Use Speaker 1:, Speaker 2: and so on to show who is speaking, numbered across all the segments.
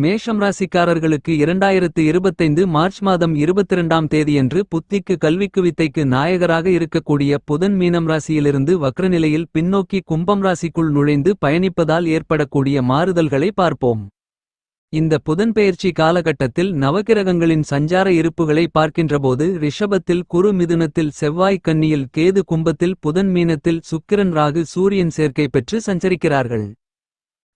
Speaker 1: மேஷம் ராசிக்காரர்களுக்கு இரண்டாயிரத்து இருபத்தைந்து மார்ச் மாதம் இருபத்திரண்டாம் தேதியன்று புத்திக்கு கல்விக்கு வித்தைக்கு நாயகராக இருக்கக்கூடிய புதன் மீனம் ராசியிலிருந்து வக்ரநிலையில் பின்னோக்கி கும்பம் ராசிக்குள் நுழைந்து பயணிப்பதால் ஏற்படக்கூடிய மாறுதல்களை பார்ப்போம். இந்த புதன்பெயர்ச்சி காலகட்டத்தில் நவகிரகங்களின் சஞ்சார இருப்புகளை பார்க்கின்றபோது ரிஷபத்தில் குரு மிதுனத்தில் செவ்வாய் கன்னியில் கேது கும்பத்தில் புதன் மீனத்தில் சுக்கிரன் ராகு சூரியன் சேர்க்கை பெற்று சஞ்சரிக்கிறார்கள்.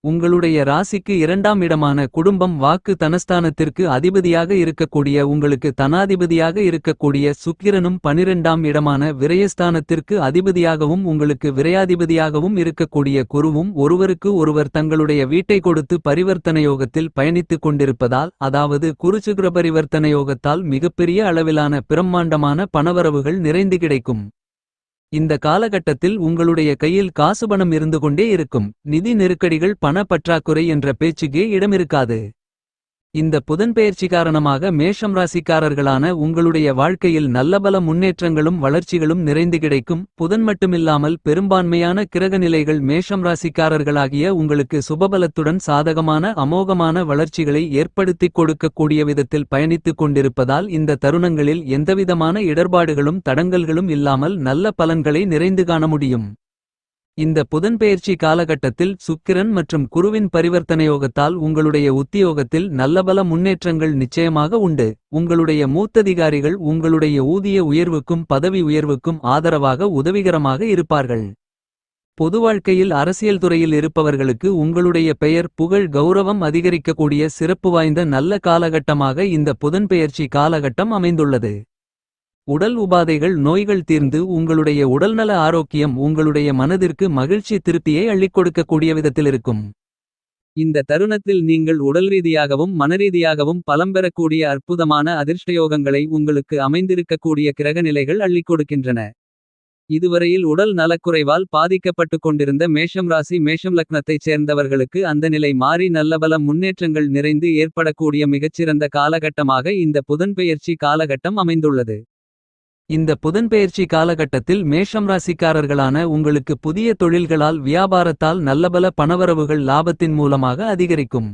Speaker 1: உங்களுடைய ராசிக்கு இரண்டாம் இடமான குடும்பம் வாக்கு தனஸ்தானத்திற்கு அதிபதியாக இருக்கக்கூடிய உங்களுக்கு தனாதிபதியாக இருக்கக்கூடிய சுக்கிரனும் பனிரெண்டாம் இடமான விரயஸ்தானத்திற்கு அதிபதியாகவும் உங்களுக்கு விரையாதிபதியாகவும் இருக்கக்கூடிய குருவும் ஒருவருக்கு ஒருவர் தங்களுடைய வீட்டை கொடுத்து பரிவர்த்தனையோகத்தில் பயணித்துக் கொண்டிருப்பதால் அதாவது குருச்சுகிர பரிவர்த்தனையோகத்தால் மிகப்பெரிய அளவிலான பிரம்மாண்டமான பணவரவுகள் நிறைந்து கிடைக்கும். இந்த காலகட்டத்தில் உங்களுடைய கையில் காசுபணம் இருந்து கொண்டே இருக்கும். நிதி நெருக்கடிகள் பண பற்றாக்குறை என்ற பேச்சுக்கே இடமிருக்காது. இந்த புதன்பெயர்ச்சி காரணமாக மேஷம் ராசிக்காரர்களான உங்களுடைய வாழ்க்கையில் நல்லபல முன்னேற்றங்களும் வளர்ச்சிகளும் நிறைந்து கிடைக்கும். புதன் மட்டுமில்லாமல் பெரும்பான்மையான கிரகநிலைகள் மேஷம் ராசிக்காரர்களாகிய உங்களுக்கு சுபபலத்துடன் சாதகமான அமோகமான வளர்ச்சிகளை ஏற்படுத்திக் கொடுக்கக்கூடிய விதத்தில் பயணித்துக் கொண்டிருப்பதால் இந்த தருணங்களில் எந்தவிதமான இடர்பாடுகளும் தடங்கல்களும் இல்லாமல் நல்ல பலன்களை நிறைந்து காண முடியும். இந்த புதன்பெயர்ச்சி காலகட்டத்தில் சுக்கிரன் மற்றும் குருவின் பரிவர்த்தனையோகத்தால் உங்களுடைய உத்தியோகத்தில் நல்லபல முன்னேற்றங்கள் நிச்சயமாக உண்டு. உங்களுடைய மூத்ததிகாரிகள் உங்களுடைய ஊதிய உயர்வுக்கும் பதவி உயர்வுக்கும் ஆதரவாக உதவிகரமாக இருப்பார்கள். பொது வாழ்க்கையில் அரசியல் துறையில் இருப்பவர்களுக்கு உங்களுடைய பெயர் புகழ் கௌரவம் அதிகரிக்கக்கூடிய சிறப்பு வாய்ந்த நல்ல காலகட்டமாக இந்த புதன்பெயர்ச்சி காலகட்டம் அமைந்துள்ளது. உடல் உபாதைகள் நோய்கள் தீர்ந்து உங்களுடைய உடல்நல ஆரோக்கியம் உங்களுடைய மனதிற்கு மகிழ்ச்சி திருப்தியை அள்ளிக் கொடுக்கக்கூடிய விதத்தில் இருக்கும். இந்த தருணத்தில் நீங்கள் உடல் ரீதியாகவும் மனரீதியாகவும் பலம் பெறக்கூடிய அற்புதமான அதிர்ஷ்டயோகங்களை உங்களுக்கு அமைந்திருக்கக்கூடிய கிரக நிலைகள் அள்ளிக் கொடுக்கின்றன. இதுவரையில் உடல் நலக்குறைவால் பாதிக்கப்பட்டுக் கொண்டிருந்த மேஷம் ராசி மேஷம் லக்னத்தைச் சேர்ந்தவர்களுக்கு அந்த நிலை மாறி நல்லபல முன்னேற்றங்கள் நிறைந்து ஏற்படக்கூடிய மிகச்சிறந்த காலகட்டமாக இந்த புதன்பெயர்ச்சி காலகட்டம் அமைந்துள்ளது. இந்த புதன்பெயர்ச்சி காலகட்டத்தில் மேஷம் ராசிக்காரர்களான உங்களுக்கு புதிய தொழில்களால் வியாபாரத்தால் நல்லபல பணவரவுகள் லாபத்தின் மூலமாக அதிகரிக்கும்.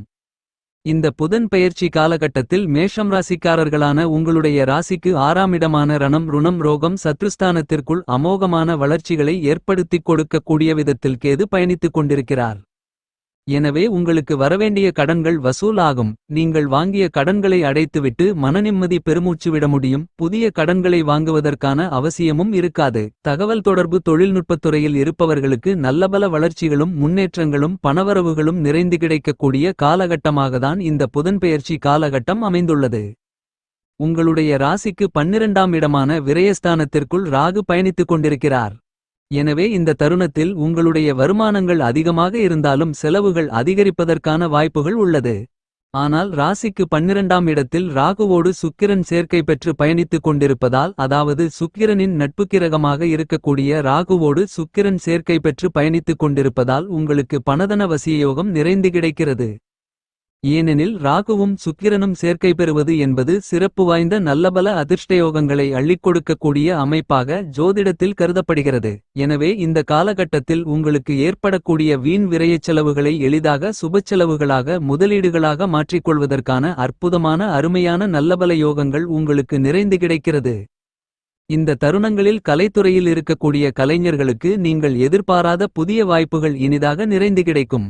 Speaker 1: இந்த புதன் பெயர்ச்சி காலகட்டத்தில் மேஷம் ராசிக்காரர்களான உங்களுடைய ராசிக்கு ஆறாம் இடமான ரணம் ருணம் ரோகம் சத்ருஸ்தானத்திற்குள் அமோகமான வளர்ச்சிகளை ஏற்படுத்திக் கொடுக்கக்கூடிய விதத்தில் கேது பயணித்துக் கொண்டிருக்கிறார். எனவே உங்களுக்கு வரவேண்டிய கடன்கள் வசூல் ஆகும் நீங்கள் வாங்கிய கடன்களை அடைத்துவிட்டு மனநிம்மதி பெருமூச்சு விட முடியும். புதிய கடன்களை வாங்குவதற்கான அவசியமும் இருக்காது. தகவல் தொடர்பு தொழில்நுட்பத் துறையில் இருப்பவர்களுக்கு நல்லபல வளர்ச்சிகளும் முன்னேற்றங்களும் பணவரவுகளும் நிறைந்து கிடைக்கக்கூடிய காலகட்டமாகத்தான் இந்த புதன்பெயர்ச்சி காலகட்டம் அமைந்துள்ளது. உங்களுடைய ராசிக்கு பன்னிரண்டாம் இடமான விரயஸ்தானத்திற்குள் ராகு பயணித்துக் கொண்டிருக்கிறார். எனவே இந்த தருணத்தில் உங்களுடைய வருமானங்கள் அதிகமாக இருந்தாலும் செலவுகள் அதிகரிப்பதற்கான வாய்ப்புகள் உள்ளது. ஆனால் ராசிக்கு பன்னிரண்டாம் இடத்தில் ராகுவோடு சுக்கிரன் சேர்க்கை பெற்று பயணித்துக் கொண்டிருப்பதால் அதாவது சுக்கிரனின் நட்புக்கிரகமாக இருக்கக்கூடிய ராகுவோடு சுக்கிரன் சேர்க்கை பெற்று பயணித்துக் கொண்டிருப்பதால் உங்களுக்கு பணதன வசியயோகம் நிறைந்து கிடைக்கிறது. ஏனெனில் ராகுவும் சுக்கிரனும் சேர்க்கை பெறுவது என்பது சிறப்பு வாய்ந்த நல்லபல அதிர்ஷ்டயோகங்களை அள்ளிக்கொடுக்கக்கூடிய அமைப்பாக ஜோதிடத்தில் கருதப்படுகிறது. எனவே இந்த காலகட்டத்தில் உங்களுக்கு ஏற்படக்கூடிய வீண் விரயச் செலவுகளை எளிதாக சுபச்செலவுகளாக முதலீடுகளாக மாற்றிக்கொள்வதற்கான அற்புதமான அருமையான நல்லபல யோகங்கள் உங்களுக்கு நிறைந்து கிடைக்கிறது. இந்த தருணங்களில் கலைத்துறையில் இருக்கக்கூடிய கலைஞர்களுக்கு நீங்கள் எதிர்பாராத புதிய வாய்ப்புகள் இனிதாக நிறைந்து கிடைக்கும்.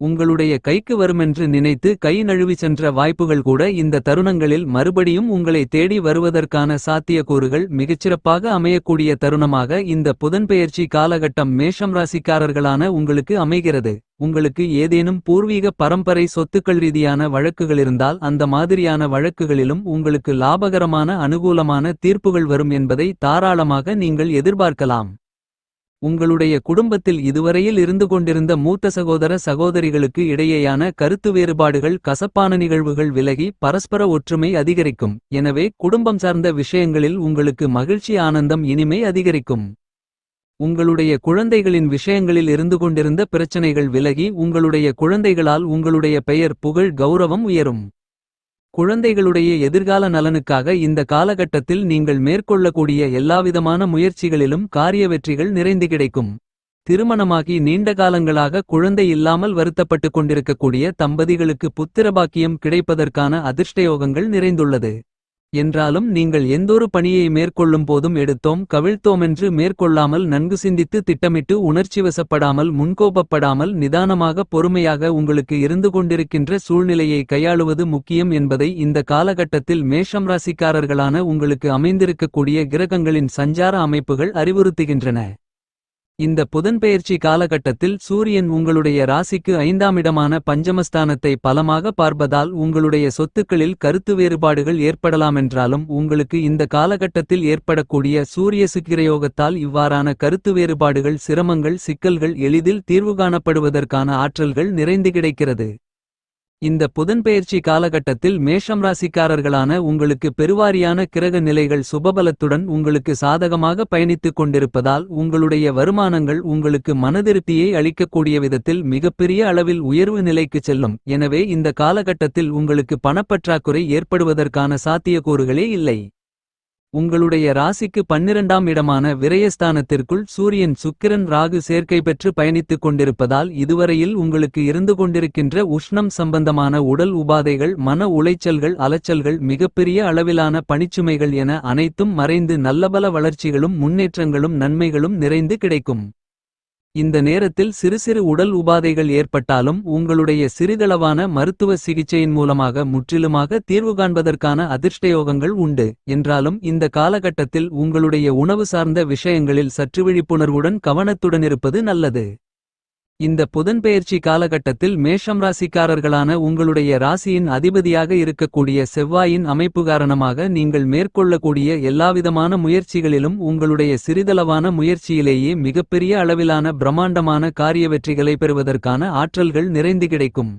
Speaker 1: உங்களுடைய கைக்கு வருமென்று நினைத்து கை நழுவி சென்ற வாய்ப்புகள் கூட இந்த தருணங்களில் மறுபடியும் உங்களை தேடி வருவதற்கான சாத்தியக்கூறுகள் மிகச்சிறப்பாக அமையக்கூடிய தருணமாக இந்த புதன்பெயர்ச்சி காலகட்டம் மேஷம் ராசிக்காரர்களான உங்களுக்கு அமைகிறது. உங்களுக்கு ஏதேனும் பூர்வீக பரம்பரை சொத்துக்கள் ரீதியான வழக்குகள் இருந்தால் அந்த மாதிரியான வழக்குகளிலும் உங்களுக்கு லாபகரமான அனுகூலமான தீர்ப்புகள் வரும் என்பதை தாராளமாக நீங்கள் எதிர்பார்க்கலாம். உங்களுடைய குடும்பத்தில் இதுவரையில் இருந்து கொண்டிருந்த மூத்த சகோதர சகோதரிகளுக்கு இடையேயான கருத்து வேறுபாடுகள் கசப்பான நிகழ்வுகள் விலகி பரஸ்பர ஒற்றுமை அதிகரிக்கும். எனவே குடும்பம் சார்ந்த விஷயங்களில் உங்களுக்கு மகிழ்ச்சி ஆனந்தம் இனிமை அதிகரிக்கும். உங்களுடைய குழந்தைகளின் விஷயங்களில் இருந்து கொண்டிருந்த பிரச்சனைகள் விலகி உங்களுடைய குழந்தைகளால் உங்களுடைய பெயர் புகழ் கௌரவம் உயரும். குழந்தைகளுடைய எதிர்கால நலனுக்காக இந்த காலகட்டத்தில் நீங்கள் மேற்கொள்ளக்கூடிய எல்லாவிதமான முயற்சிகளிலும் காரிய வெற்றிகள் நிறைந்து கிடைக்கும். திருமணமாகி நீண்ட காலங்களாக குழந்தை இல்லாமல் வருத்தப்பட்டு கொண்டிருக்கக்கூடிய தம்பதிகளுக்கு புத்திரபாக்கியம் கிடைப்பதற்கான அதிர்ஷ்டயோகங்கள் நிறைந்துள்ளது. என்றாலும் நீங்கள் எந்தொரு பணியை மேற்கொள்ளும் போதும் எடுத்தோம் கவிழ்த்தோமென்று மேற்கொள்ளாமல் நன்கு சிந்தித்து திட்டமிட்டு உணர்ச்சிவசப்படாமல் முன்கோபப்படாமல் நிதானமாக பொறுமையாக உங்களுக்கு இருந்து கொண்டிருக்கின்ற சூழ்நிலையை கையாளுவது முக்கியம் என்பதை இந்த காலகட்டத்தில் மேஷம் ராசிக்காரர்களான உங்களுக்கு அமைந்திருக்கக்கூடிய கிரகங்களின் சஞ்சார அமைப்புகள் அறிவுறுத்துகின்றன. இந்த புதன்பெயர்ச்சி காலகட்டத்தில் சூரியன் உங்களுடைய ராசிக்கு ஐந்தாம் இடமான பஞ்சமஸ்தானத்தை பலமாக பார்ப்பதால் உங்களுடைய சொத்துக்களில் கருத்து வேறுபாடுகள் ஏற்படலாமென்றாலும் உங்களுக்கு இந்த காலகட்டத்தில் ஏற்படக்கூடிய சூரிய சுக்கிரயோகத்தால் இவ்வாறான கருத்து வேறுபாடுகள் சிரமங்கள் சிக்கல்கள் எளிதில் தீர்வு காணப்படுவதற்கான ஆற்றல்கள் நிறைந்து கிடைக்கிறது. இந்த புதன்பெயர்ச்சி காலகட்டத்தில் மேஷம் ராசிக்காரர்களான உங்களுக்கு பெருவாரியான கிரக நிலைகள் சுபபலத்துடன் உங்களுக்கு சாதகமாக பயணித்துக் கொண்டிருப்பதால் உங்களுடைய வருமானங்கள் உங்களுக்கு மனதிருப்தியை அளிக்கக்கூடிய விதத்தில் மிகப்பெரிய அளவில் உயர்வு நிலைக்குச் செல்லும். எனவே இந்த காலகட்டத்தில் உங்களுக்கு பணப்பற்றாக்குறை ஏற்படுவதற்கான சாத்தியக்கூறுகளே இல்லை. உங்களுடைய ராசிக்கு பன்னிரண்டாம் இடமான விரயஸ்தானத்திற்குள் சூரியன் சுக்கிரன் ராகு சேர்க்கை பெற்று பயணித்துக் கொண்டிருப்பதால் இதுவரையில் உங்களுக்கு இருந்து கொண்டிருக்கின்ற உஷ்ணம் சம்பந்தமான உடல் உபாதைகள் மன உளைச்சல்கள் அலைச்சல்கள் மிகப்பெரிய அளவிலான பணிச்சுமைகள் என அனைத்தும் மறைந்து நல்லபல வளர்ச்சிகளும் முன்னேற்றங்களும் நன்மைகளும் நிறைந்து கிடைக்கும். இந்த நேரத்தில் சிறு சிறு உடல் உபாதைகள் ஏற்பட்டாலும் உங்களுடைய சிறிதளவான மருத்துவ சிகிச்சையின் மூலமாக முற்றிலுமாக தீர்வு காண்பதற்கான அதிர்ஷ்டயோகங்கள் உண்டு. என்றாலும் இந்த காலகட்டத்தில் உங்களுடைய உணவு சார்ந்த விஷயங்களில் சற்று விழிப்புணர்வுடன் கவனத்துடன் இருப்பது நல்லது. இந்த புதன்பெயர்ச்சி காலகட்டத்தில் மேஷம் ராசிக்காரர்களான உங்களுடைய ராசியின் அதிபதியாக இருக்கக்கூடிய செவ்வாயின் அமைப்பு காரணமாக நீங்கள் மேற்கொள்ளக்கூடிய எல்லாவிதமான முயற்சிகளிலும் உங்களுடைய சிறிதளவான முயற்சியிலேயே மிகப்பெரிய அளவிலான பிரம்மாண்டமான காரிய வெற்றிகளை பெறுவதற்கான ஆற்றல்கள் நிறைந்து கிடைக்கும்.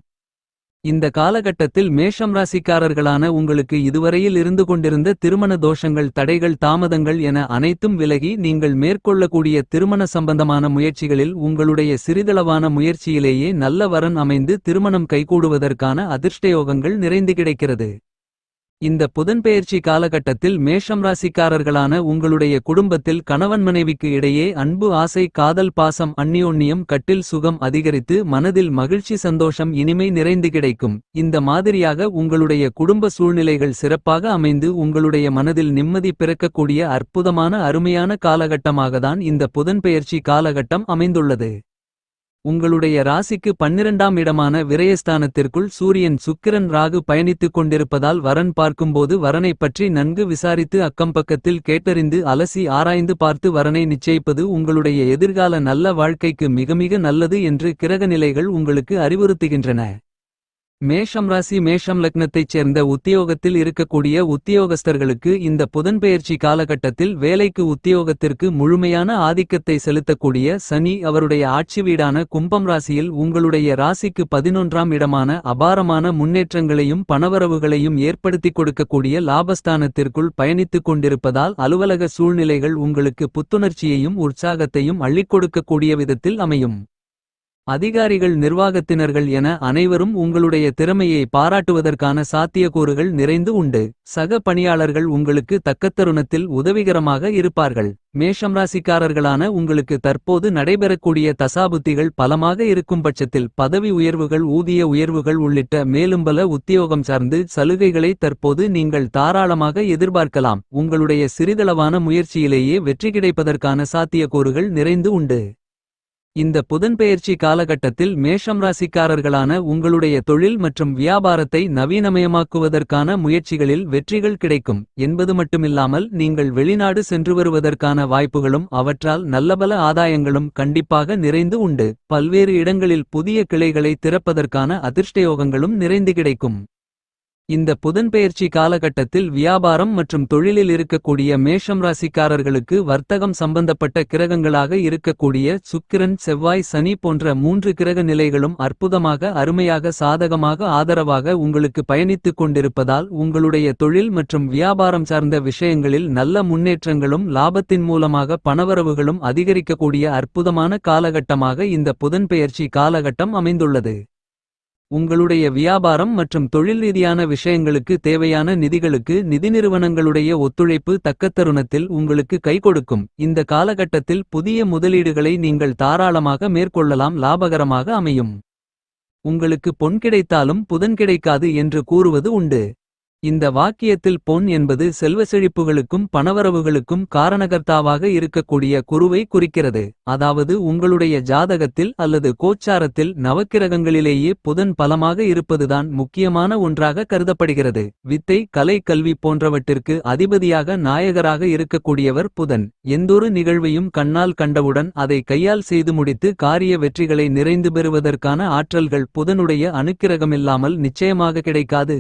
Speaker 1: இந்த காலகட்டத்தில் மேஷம் ராசிக்காரர்களான உங்களுக்கு இதுவரையில் இருந்து கொண்டிருந்த திருமண தோஷங்கள் தடைகள் தாமதங்கள் என அனைத்தும் விலகி நீங்கள் மேற்கொள்ளக்கூடிய திருமண சம்பந்தமான முயற்சிகளில் உங்களுடைய சிறிதளவான முயற்சியிலேயே நல்ல வரன் அமைந்து திருமணம் கைகூடுவதற்கான அதிர்ஷ்டயோகங்கள் நிறைந்து கிடைக்கிறது. இந்த புதன்பெயர்ச்சி காலகட்டத்தில் மேஷம் ராசிக்காரர்களான உங்களுடைய குடும்பத்தில் கணவன் மனைவிக்கு இடையே அன்பு ஆசை காதல் பாசம் அந்நியோன்னியம் கட்டில் சுகம் அதிகரித்து மனதில் மகிழ்ச்சி சந்தோஷம் இனிமை நிறைந்து கிடைக்கும். இந்த மாதிரியாக உங்களுடைய குடும்ப சூழ்நிலைகள் சிறப்பாக அமைந்து உங்களுடைய மனதில் நிம்மதி பிறக்கக்கூடிய அற்புதமான அருமையான காலகட்டமாகத்தான் இந்த புதன்பெயர்ச்சி காலகட்டம் அமைந்துள்ளது. உங்களுடைய ராசிக்கு பன்னிரண்டாம் இடமான விரயஸ்தானத்திற்குள் சூரியன் சுக்கிரன் ராகு பயணித்துக் கொண்டிருப்பதால் வரன் பார்க்கும்போது வரனைப் பற்றி நன்கு விசாரித்து அக்கம்பக்கத்தில் கேட்டறிந்து அலசி ஆராய்ந்து பார்த்து வரனை நிச்சயிப்பது உங்களுடைய எதிர்கால நல்ல வாழ்க்கைக்கு மிக மிக நல்லது என்று கிரகநிலைகள் உங்களுக்கு அறிவுறுத்துகின்றன. மேஷம் ராசி மேஷம் லக்னத்தைச் சேர்ந்த உத்தியோகத்தில் இருக்கக்கூடிய உத்தியோகஸ்தர்களுக்கு இந்த புதன்பெயர்ச்சி காலகட்டத்தில் வேலைக்கு உத்தியோகத்திற்கு முழுமையான ஆதிக்கத்தை செலுத்தக்கூடிய சனி அவருடைய ஆட்சி வீடான கும்பம் ராசியில் உங்களுடைய ராசிக்கு பதினொன்றாம் இடமான அபாரமான முன்னேற்றங்களையும் பணவரவுகளையும் ஏற்படுத்திக் கொடுக்கக்கூடிய லாபஸ்தானத்திற்குள் பயணித்துக் கொண்டிருப்பதால் அலுவலக சூழ்நிலைகள் உங்களுக்கு புத்துணர்ச்சியையும் உற்சாகத்தையும் அள்ளிக் கொடுக்கக்கூடிய விதத்தில் அமையும். அதிகாரிகள் நிர்வாகத்தினர்கள் என அனைவரும் உங்களுடைய திறமையை பாராட்டுவதற்கான சாத்தியக்கூறுகள் நிறைந்து உண்டு. சக பணியாளர்கள் உங்களுக்கு தக்கத்தருணத்தில் உதவிகரமாக இருப்பார்கள். மேஷம் ராசிக்காரர்களான உங்களுக்கு தற்போது நடைபெறக்கூடிய தசாபுத்திகள் பலமாக இருக்கும் பட்சத்தில் பதவி உயர்வுகள் ஊதிய உயர்வுகள் உள்ளிட்ட மேலும் பல உத்தியோகம் சார்ந்து சலுகைகளை தற்போது நீங்கள் தாராளமாக எதிர்பார்க்கலாம். உங்களுடைய சிறிதளவான முயற்சியிலேயே வெற்றி கிடைப்பதற்கான சாத்தியக்கூறுகள் நிறைந்து உண்டு. இந்த புதன்பெயர்ச்சி காலகட்டத்தில் மேஷம் ராசிக்காரர்களான உங்களுடைய தொழில் மற்றும் வியாபாரத்தை நவீனமயமாக்குவதற்கான முயற்சிகளில் வெற்றிகள் கிடைக்கும் என்பது மட்டுமில்லாமல் நீங்கள் வெளிநாடு சென்று வருவதற்கான வாய்ப்புகளும் அவற்றால் நல்லபல ஆதாயங்களும் கண்டிப்பாக நிறைந்து உண்டு. பல்வேறு இடங்களில் புதிய கிளைகளை திறப்பதற்கான அதிர்ஷ்டயோகங்களும் நிறைந்து கிடைக்கும். இந்த புதன்பெயர்ச்சி காலகட்டத்தில் வியாபாரம் மற்றும் தொழிலில் இருக்கக்கூடிய மேஷம் ராசிக்காரர்களுக்கு வர்த்தகம் சம்பந்தப்பட்ட கிரகங்களாக இருக்கக்கூடிய சுக்கிரன் செவ்வாய் சனி போன்ற மூன்று கிரக நிலைகளும் அற்புதமாக அருமையாக சாதகமாக ஆதரவாக உங்களுக்கு பயணித்துக் கொண்டிருப்பதால் உங்களுடைய தொழில் மற்றும் வியாபாரம் சார்ந்த விஷயங்களில் நல்ல முன்னேற்றங்களும் லாபத்தின் மூலமாக பணவரவுகளும் அதிகரிக்கக்கூடிய அற்புதமான காலகட்டமாக இந்த புதன்பெயர்ச்சி காலகட்டம் அமைந்துள்ளது. உங்களுடைய வியாபாரம் மற்றும் தொழில் ரீதியான விஷயங்களுக்கு தேவையான நிதிகளுக்கு நிதி நிறுவனங்களுடைய ஒத்துழைப்பு தக்க தருணத்தில் உங்களுக்கு கை கொடுக்கும். இந்த காலகட்டத்தில் புதிய முதலீடுகளை நீங்கள் தாராளமாக மேற்கொள்ளலாம் லாபகரமாக அமையும். உங்களுக்கு பொன் கிடைத்தாலும் புதன் கிடைக்காது என்று கூறுவது உண்டு. இந்த வாக்கியத்தில் பொன் என்பது செல்வ செழிப்புகளுக்கும் பணவரவுகளுக்கும் காரணகர்த்தாவாக இருக்கக்கூடிய குருவை குறிக்கிறது. அதாவது உங்களுடைய ஜாதகத்தில் அல்லது கோச்சாரத்தில் நவக்கிரகங்களிலேயே புதன் பலமாக இருப்பதுதான் முக்கியமான ஒன்றாக கருதப்படுகிறது. வித்தை கலை கல்வி போன்றவற்றிற்கு அதிபதியாக நாயகராக இருக்கக்கூடியவர் புதன். எந்தொரு நிகழ்வையும் கண்ணால் கண்டவுடன் அதை கையால் செய்து முடித்து காரிய வெற்றிகளை நிறைந்து பெறுவதற்கான ஆற்றல்கள் புதனுடைய அணுக்கிரகமில்லாமல் நிச்சயமாக கிடைக்காது.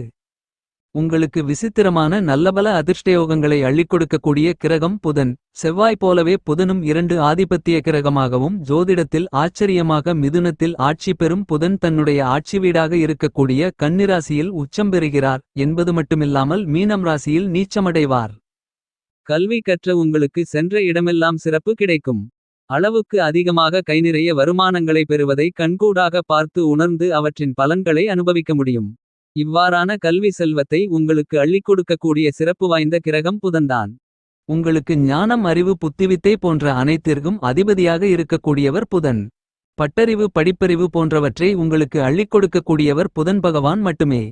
Speaker 1: உங்களுக்கு விசித்திரமான நல்லபல அதிர்ஷ்டயோகங்களை அள்ளிக் கொடுக்கக்கூடிய கிரகம் புதன். செவ்வாய் போலவே புதனும் இரண்டு ஆதிபத்திய கிரகமாகவும் ஜோதிடத்தில் ஆச்சரியமாக மிதுனத்தில் ஆட்சி பெறும் புதன் தன்னுடைய ஆட்சி வீடாக இருக்கக்கூடிய கன்னிராசியில் உச்சம் பெறுகிறார் என்பது மட்டுமில்லாமல் மீனம் ராசியில் நீச்சமடைவார். கல்வி கற்ற உங்களுக்கு சென்ற இடமெல்லாம் சிறப்பு கிடைக்கும். அளவுக்கு அதிகமாக கைநிறைய வருமானங்களை பெறுவதை கண்கூடாக பார்த்து உணர்ந்து அவற்றின் பலன்களை அனுபவிக்க முடியும். இவ்வாறான கல்வி செல்வத்தை உங்களுக்கு அள்ளிக் கொடுக்கக்கூடிய சிறப்பு வாய்ந்த கிரகம் புதன்தான். உங்களுக்கு ஞானம் அறிவு புத்திவித்தை போன்ற அனைத்திற்கும் அதிபதியாக இருக்கக்கூடியவர் புதன். பட்டறிவு படிப்பறிவு போன்றவற்றை உங்களுக்கு அள்ளிக் கொடுக்கக்கூடியவர் புதன் பகவான் மட்டுமே.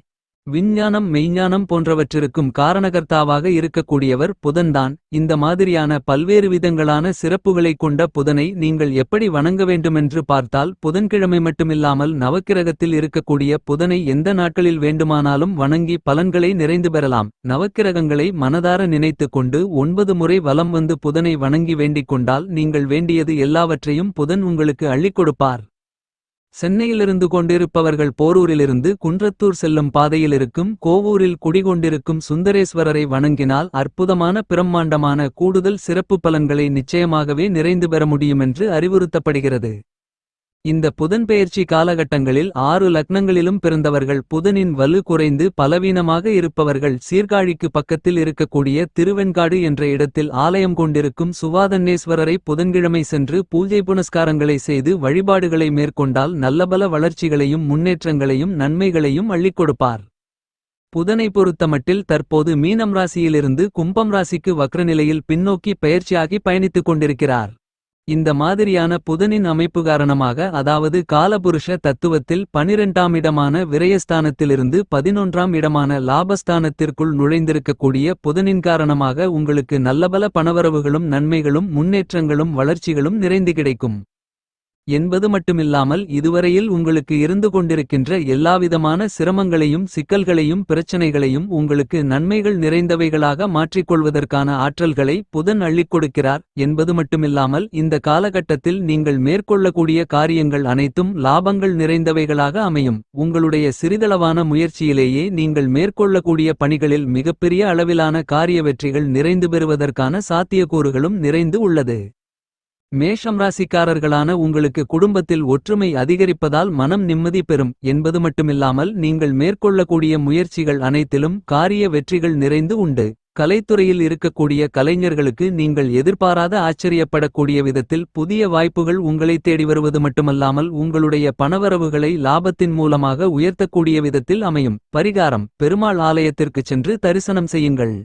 Speaker 1: விஞ்ஞானம் மெய்ஞானம் போன்றவற்றிற்கும் காரணகர்த்தாவாக இருக்கக்கூடியவர் புதன்தான். இந்த மாதிரியான பல்வேறு விதங்களான சிறப்புகளைக் கொண்ட புதனை நீங்கள் எப்படி வணங்க வேண்டுமென்று பார்த்தால் புதன்கிழமை மட்டுமில்லாமல் நவக்கிரகத்தில் இருக்கக்கூடிய புதனை எந்த நாட்களில் வேண்டுமானாலும் வணங்கி பலன்களை நிறைந்து பெறலாம். நவக்கிரகங்களை மனதார நினைத்துக் கொண்டு ஒன்பது முறை வலம் வந்து புதனை வணங்கி வேண்டிக் கொண்டால் நீங்கள் வேண்டியது எல்லாவற்றையும் புதன் உங்களுக்கு அள்ளிக் கொடுப்பார். சென்னையிலிருந்து கொண்டிருப்பவர்கள் போரூரிலிருந்து குன்றத்தூர் செல்லும் பாதையில் இருக்கும் கோவூரில் குடிகொண்டிருக்கும் சுந்தரேஸ்வரரை வணங்கினால் அற்புதமான பிரம்மாண்டமான கூடுதல் சிறப்பு பலன்களை நிச்சயமாகவே நிறைந்து பெற முடியுமென்று அறிவுறுத்தப்படுகிறது. இந்த புதன்பெயர்ச்சி காலகட்டங்களில் ஆறு லக்னங்களிலும் பிறந்தவர்கள் புதனின் வலு குறைந்து பலவீனமாக இருப்பவர்கள் சீர்காழிக்கு பக்கத்தில் இருக்கக்கூடிய திருவெண்காடு என்ற இடத்தில் ஆலயம் கொண்டிருக்கும் சுவாதன்னேஸ்வரரை புதன்கிழமை சென்று பூஜை புனஸ்காரங்களை செய்து வழிபாடுகளை மேற்கொண்டால் நல்லபல வளர்ச்சிகளையும் முன்னேற்றங்களையும் நன்மைகளையும் அள்ளிக் கொடுப்பார். புதனை பொறுத்தமட்டில் தற்போது மீனம் ராசியிலிருந்து கும்பம் ராசிக்கு வக்ரநிலையில் பின்னோக்கி பெயர்ச்சியாகி பயணித்துக் கொண்டிருக்கிறார். இந்த மாதிரியான புதனின் அமைப்பு காரணமாக அதாவது காலபுருஷ தத்துவத்தில் பனிரெண்டாம் இடமான விரயஸ்தானத்திலிருந்து பதினொன்றாம் இடமான லாபஸ்தானத்திற்குள் நுழைந்திருக்கக்கூடிய புதனின் காரணமாக உங்களுக்கு நல்லபல பணவரவுகளும் நன்மைகளும் முன்னேற்றங்களும் வளர்ச்சிகளும் நிறைந்து கிடைக்கும். என்பது மட்டுமில்லாமல் இதுவரையில் உங்களுக்கு இருந்து கொண்டிருக்கின்ற எல்லாவிதமான சிரமங்களையும் சிக்கல்களையும் பிரச்சனைகளையும் உங்களுக்கு நன்மைகள் நிறைந்தவைகளாக மாற்றிக்கொள்வதற்கான ஆற்றல்களை புதன் அள்ளிக் கொடுக்கிறார் என்பது மட்டுமில்லாமல் இந்த காலகட்டத்தில் நீங்கள் மேற்கொள்ளக்கூடிய காரியங்கள் அனைத்தும் லாபங்கள் நிறைந்தவைகளாக அமையும். உங்களுடைய சிறிதளவான முயற்சியிலேயே நீங்கள் மேற்கொள்ளக்கூடிய பணிகளில் மிகப்பெரிய அளவிலான காரிய வெற்றிகள் நிறைந்து பெறுவதற்கான சாத்தியக்கூறுகளும் நிறைந்து உள்ளது. மேஷம் ராசிக்காரர்களான உங்களுக்கு குடும்பத்தில் ஒற்றுமை அதிகரிப்பதால் மனம் நிம்மதி பெறும் என்பது மட்டுமில்லாமல் நீங்கள் மேற்கொள்ளக்கூடிய முயற்சிகள் அனைத்திலும் காரிய வெற்றிகள் நிறைந்து உண்டு. கலைத்துறையில் இருக்கக்கூடிய கலைஞர்களுக்கு நீங்கள் எதிர்பாராத ஆச்சரியப்படக்கூடிய விதத்தில் புதிய வாய்ப்புகள் உங்களை தேடி வருவது மட்டுமல்லாமல் உங்களுடைய பணவரவுகளை லாபத்தின் மூலமாக உயர்த்தக்கூடிய விதத்தில் அமையும். பரிகாரம் பெருமாள் ஆலயத்திற்குச் சென்று தரிசனம் செய்யுங்கள்.